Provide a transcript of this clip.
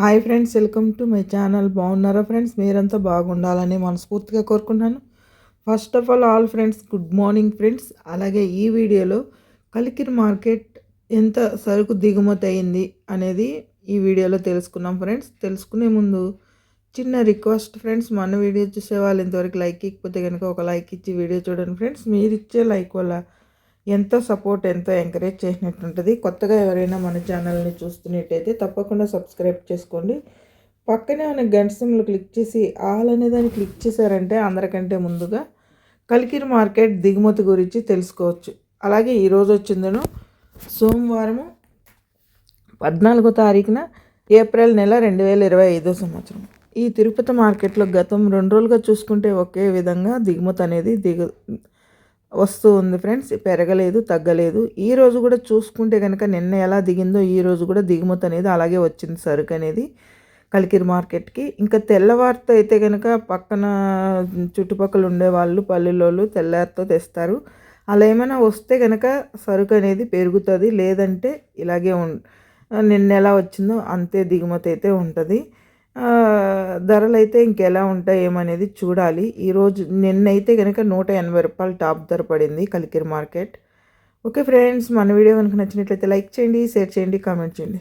Hi friends welcome to my channel. బాగున్నారా friends? మీరంతా బాగుండాలని మనస్ఫూర్తిగా కోరుకున్నాను first of all all friends good morning friends అలాగే ఈ వీడియోలో కలికిరి మార్కెట్ ఎంత సరుకు దిగుమతి అయింది అనేది ఈ వీడియోలో తెలుసుకున్నాం ఫ్రెండ్స్. తెలుసుకునే ముందు చిన్న రిక్వెస్ట్ ఫ్రెండ్స్ మన వీడియో చూసే వాళ్ళు ఇంతవరకు లైక్ ఇకపోతే కనుక ఒక లైక్ ఇచ్చి వీడియో చూడండి ఫ్రెండ్స్. మీరు ఇచ్చే లైక్ వల్ల ఎంతో సపోర్ట్ ఎంతో ఎంకరేజ్ చేసినట్టు ఉంటుంది కొత్తగా ఎవరైనా మన ఛానల్ని చూస్తున్నట్టయితే తప్పకుండా సబ్స్క్రైబ్ చేసుకోండి. పక్కనే ఉన్న గంట సిమ్లు క్లిక్ చేసి ఆల్ అనే దాన్ని క్లిక్ చేశారంటే అందరికంటే ముందుగా కలికిరి మార్కెట్ దిగుమతి గురించి తెలుసుకోవచ్చు. అలాగే ఈరోజు వచ్చిందను సోమవారము పద్నాలుగో తారీఖున ఏప్రిల్ నెల రెండు వేల ఇరవై ఐదో సంవత్సరం. ఈ తిరుపతి మార్కెట్లో గతం రెండు రోజులుగా చూసుకుంటే ఒకే విధంగా దిగుమతి అనేది దిగు వస్తూ ఉంది ఫ్రెండ్స్ పెరగలేదు తగ్గలేదు. ఈ రోజు కూడా చూసుకుంటే కనుక నిన్న ఎలా దిగిందో ఈ రోజు కూడా దిగుమతి అనేది అలాగే వచ్చింది సరుకు అనేది కలికిరి మార్కెట్కి. ఇంకా తెల్లవారితో అయితే కనుక పక్కన చుట్టుపక్కల ఉండే వాళ్ళు పల్లెలోళ్ళు తెల్లారితో తెస్తారు. అలా ఏమైనా వస్తే కనుక సరుకు అనేది పెరుగుతుంది లేదంటే ఇలాగే ఉం నిన్న ఎలా వచ్చిందో అంతే దిగుమతి అయితే ఉంటుంది. ధరలు అయితే ఇంకెలా ఉంటాయేమనేది చూడాలి. ఈరోజు నిన్నైతే కనుక నూట ఎనభై రూపాయలు టాప్ ధర పడింది కలికిరి మార్కెట్. ఓకే ఫ్రెండ్స్ మన వీడియో కనుక నచ్చినట్లయితే లైక్ చేయండి షేర్ చేయండి కామెంట్ చేయండి.